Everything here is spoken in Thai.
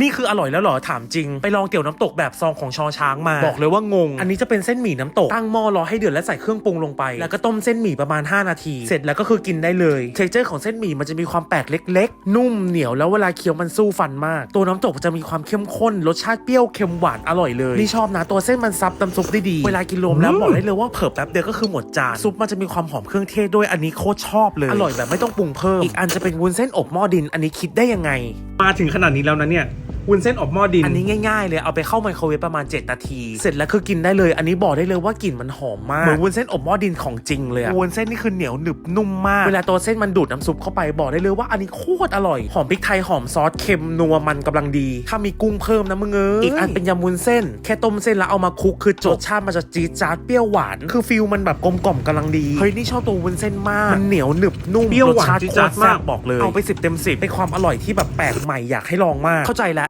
นี่คืออร่อยแล้วเหรอถามจริง ไปลองเตี๋ยวน้ำตกแบบซองของชอช้างมา บอกเลยว่างง อันนี้จะเป็นเส้นหมี่น้ำตก ตั้งหม้อรอให้เดือดและใส่เครื่องปรุงลงไป แล้วก็ต้มเส้นหมี่ประมาณ 5 นาที เสร็จแล้วก็คือกินได้เลยเทคเจอร์ของเส้นหมี่มันจะมีความแปลกเล็ก ๆ นุ่มเหนียวแล้วเวลาเคี้ยวมันสู้ฟันมาก ตัวน้ำตกจะมีความเข้มข้นรสชาติเปรี้ยวเค็มหวานอร่อยเลยนี่ชอบนะตัวเส้นมันซับน้ำซุปได้ดีเวลากินรวมแล้วบอกได้เลยว่าเผิ่แป๊บเดียวก็คือหมดจานซุปมันจะมีความหอมเครื่องเทศด้วยอันนี้โคตรชอบเลยอร่อยแบบไม่ต้องปรุงเพิ่มอีกอันจะเป็นวุ้นเส้นอบหม้อดินอันนี้คิดได้ยังไง มาถึงขนาดนี้แล้วนะเนี่ย วุ้นเส้นอบหม้อดิน อันนี้ง่ายๆ เลยเอาไปเข้าไมโครเวฟประมาณ 7 นาที เสร็จแล้วคือกินได้เลย อันนี้บอกได้เลยว่ากลิ่นมันหอมมากเหมือนวุ้นเส้นอบหม้อดินของจริงเลยอะวุ้นเส้นนี่คือเหนียวหนึบนุ่มมาก เวลาตัวเส้นมันดูดน้ำซุปเข้าไปบอกได้เลยว่าอันนี้โคตรอร่อย หอมพริกไทยหอมซอสเค็มนัวมันกำลังดี ถ้ามีกุ้งเพิ่มนะมึงเอ้ยอีกอันเป็นยำวุ้นเส้น แค่ต้มเส้นแล้วเอามาคลุกคือจบรสชาติมันจะจี๊ดจ๊าดเปรี้ยวหวาน คือฟิลมันแบบกลมกล่อมกำลังดีเฮ้ยนี่ชอบตัววุ้นเส้นมากมันเหนียวหนึบนุ่มเปรี้ยวหวานรสชติจี๊ดจ๊าดโคตรแซ่บมากบอกเลยเอาไปสิบเต็มสิบเป็นความอร่อยที่แบบแปลกใหม่อยากให้ลองมากเข้าใจแล้ว